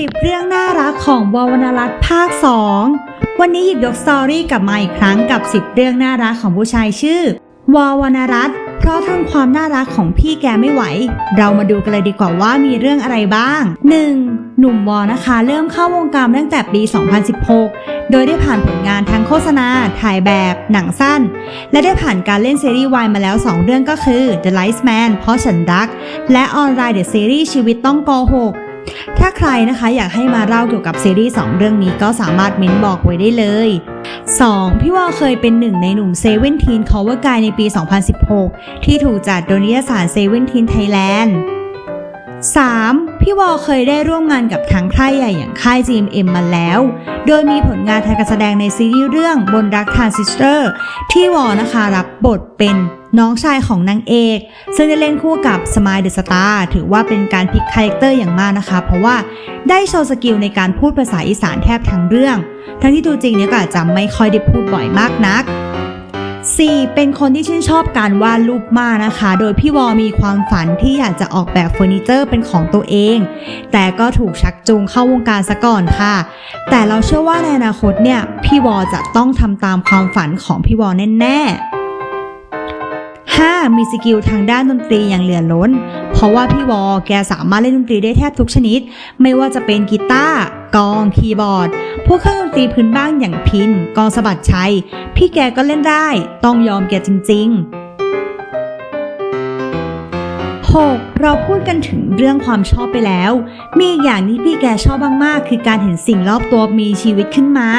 10 เรื่องน่ารักของววรรณรัตน์ภาค 2 วันนี้หยิบยกสตอรี่กลับมาอีกครั้งกับ 10 เรื่องน่ารักของผู้ชายชื่อ ววรรณรัตน์เพราะทนความน่ารักของพี่แกไม่ไหว เรามาดูกันเลยดีกว่าว่ามีเรื่องอะไรบ้าง 1. หนุ่มวอนะคะ เริ่มเข้าวงการตั้งแต่ปี 2016 โดยได้ผ่านผลงานทั้งโฆษณา ถ่ายแบบ หนังสั้น และได้ผ่านการเล่นซีรีส์วายมาแล้ว 2 เรื่องก็คือ The Light Man เพราะฉันรัก และออนไลน์เดอะซีรีส์ชีวิตต้องโกหก ถ้าใครนะคะอยากให้มาเล่าเกี่ยวกับซีรีส์2เรื่องนี้ก็สามารถเม้นบอกไว้ได้เลย 2. พี่วอเคยเป็นหนึ่งในหนุ่มเซเว่นทีนคอเวอร์กายในปี 2016 ที่ถูกจัดโดยนิยสารเซเว่นทีนไทยแลนด์ 3. พี่วอเคยได้ร่วมงานกับทางค่ายใหญ่อย่างค่าย GMM มาแล้ว โดยมีผลงานทางการแสดงในซีรีส์เรื่องบนรักทานซิสเตอร์ที่วอนะคะรับบทเป็น น้องชายของนางเอก ซึ่งได้เล่นคู่กับสมายเดอะสตาร์ถือว่าเป็นการพลิกคาแรคเตอร์อย่างมากนะคะ เพราะว่าได้โชว์สกิลในการพูดภาษาอีสานแทบทั้งเรื่อง ทั้งที่ตัวจริงเนี่ยก็อาจจะไม่ค่อยได้พูดบ่อยมากนัก 4. เป็นคนที่ชื่นชอบการวาดรูปมากนะคะ โดยพี่วอมีความฝันที่อยากจะออกแบบเฟอร์นิเจอร์เป็นของตัวเอง แต่ก็ถูกชักจูงเข้าวงการซะก่อนค่ะ แต่เราเชื่อว่าในอนาคตเนี่ยพี่วอจะต้องทำตามความฝันของพี่วอแน่ๆ มีสกิลทางด้านดนตรีอย่างเหลือล้น เพราะว่าพี่วอแกสามารถเล่นดนตรีได้แทบทุกชนิด ไม่ว่าจะเป็นกีตาร์กอง คีย์บอร์ด พวกเครื่องดนตรีพื้นบ้านอย่างพิน กองสะบัดชัย พี่แกก็เล่นได้ ต้องยอมแกจริง ๆ 6. เราพูดกันถึงเรื่องความชอบไปแล้ว มีอีกอย่างที่พี่แกชอบมากๆ คือการเห็นสิ่งรอบตัวมีชีวิตขึ้นมา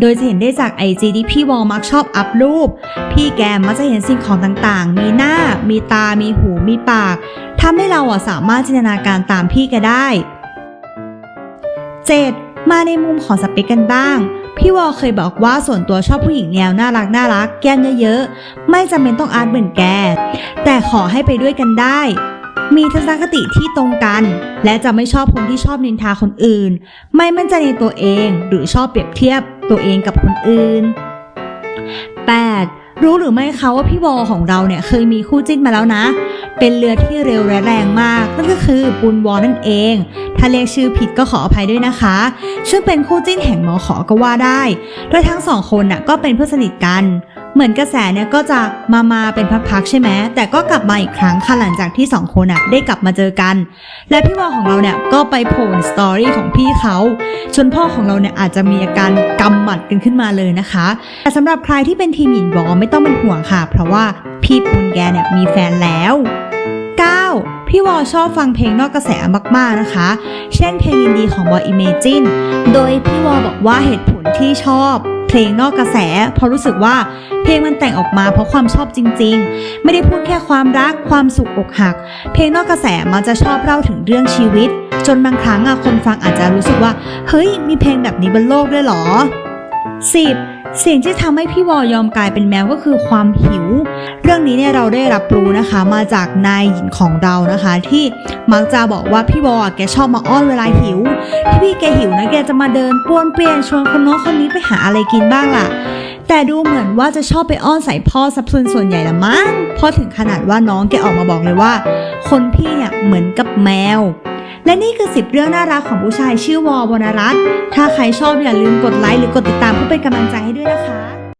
โดยจะเห็นได้จากไอจีที่พี่วอลมักชอบอัพรูป พี่แกมักจะเห็นสิ่งของต่างๆ มีหน้า มีตา มีหู มีปาก ทำให้เราอะสามารถจินตนาการตามพี่แกได้ 7. มาในมุมของสเปคกันบ้าง พี่วอลเคยบอกว่าส่วนตัวชอบผู้หญิงแนวน่ารักน่ารักแก้มเยอะๆ ไม่จำเป็นต้องอาร์ตเหมือนแก แต่ขอให้ไปด้วยกันได้ มีทัศนคติที่ตรงกัน และจะไม่ชอบคนที่ชอบนินทาคนอื่น ไม่มั่นใจในตัวเองหรือชอบเปรียบเทียบตัวเองกับคนอื่น 8. รู้หรือไม่คะว่าพี่วอของเราเนี่ยเคยมีคู่จิ้นมาแล้วนะ เป็นเรือที่เร็วและแรงมาก นั่นก็คือปุนวอนั่นเอง ถ้าเรียกชื่อผิดก็ขออภัยด้วยนะคะ ซึ่งเป็นคู่จิ้นแห่งมอขอก็ว่าได้ โดยทั้งสองคนน่ะก็เป็นเพื่อนสนิทกัน เหมือนกระแสเนี่ยก็จะมามาเป็นพักๆใช่ไหมแต่ก็กลับมาอีกครั้งค่ะหลังจากที่สองคนน่ะได้กลับมาเจอกัน และพี่วอของเราเนี่ยก็ไปโผล่สตอรี่ของพี่เขาจนพ่อของเราเนี่ยอาจจะมีอาการกำหมัดกันขึ้นมาเลยนะคะ แต่สำหรับใครที่เป็นทีมหญิงวอไม่ต้องเป็นห่วงค่ะ เพราะว่าพี่ปุนแกเนี่ยมีแฟนแล้ว 9. พี่วอชอบฟังเพลงนอกกระแสมากๆนะคะ เช่นเพลงยินดีของวอ Imagine โดยพี่วอบอกว่าเหตุผลที่ชอบ ลงนอกกระแส เพราะรู้สึกว่าเพลงมันแต่งออกมาเพราะความชอบจริง ๆ ไม่ได้พูดแค่ความรักความสุขอกหัก เพลงนอกกระแสมันจะชอบเล่าถึงเรื่องชีวิต จนบางครั้งอะคนฟังอาจจะรู้สึกว่า เฮ้ย มีเพลงแบบนี้บนโลกด้วยหรอ 10. สิ่งที่ทำให้พี่วอยอมกลายเป็นแมวก็คือความหิว เรื่องนี้เนี่ยเราได้รับรู้นะคะมาจากนายหญิงของเรานะคะ ที่มักจะบอกว่าพี่วอแกชอบมาอ้อนเวลาหิวถ้าพี่แกหิวนะแกจะมาเดินป้วนเปี้ยนชวนคนโน้นคนนี้ไปหาอะไรกินบ้างล่ะแต่ดูเหมือนว่าจะชอบไปอ้อนใส่พ่อสับส่วนส่วนใหญ่ละมั้งเพราะถึงขนาดว่าน้องแกออกมาบอกเลยว่า คนพี่เนี่ยเหมือนกับแมว และนี่คือ 10 เรื่องน่ารักของผู้ชายชื่อวอวรรณรัตน์ถ้าใครชอบอย่าลืมกดไลค์หรือกดติดตามเพื่อเป็นกำลังใจให้ด้วยนะคะ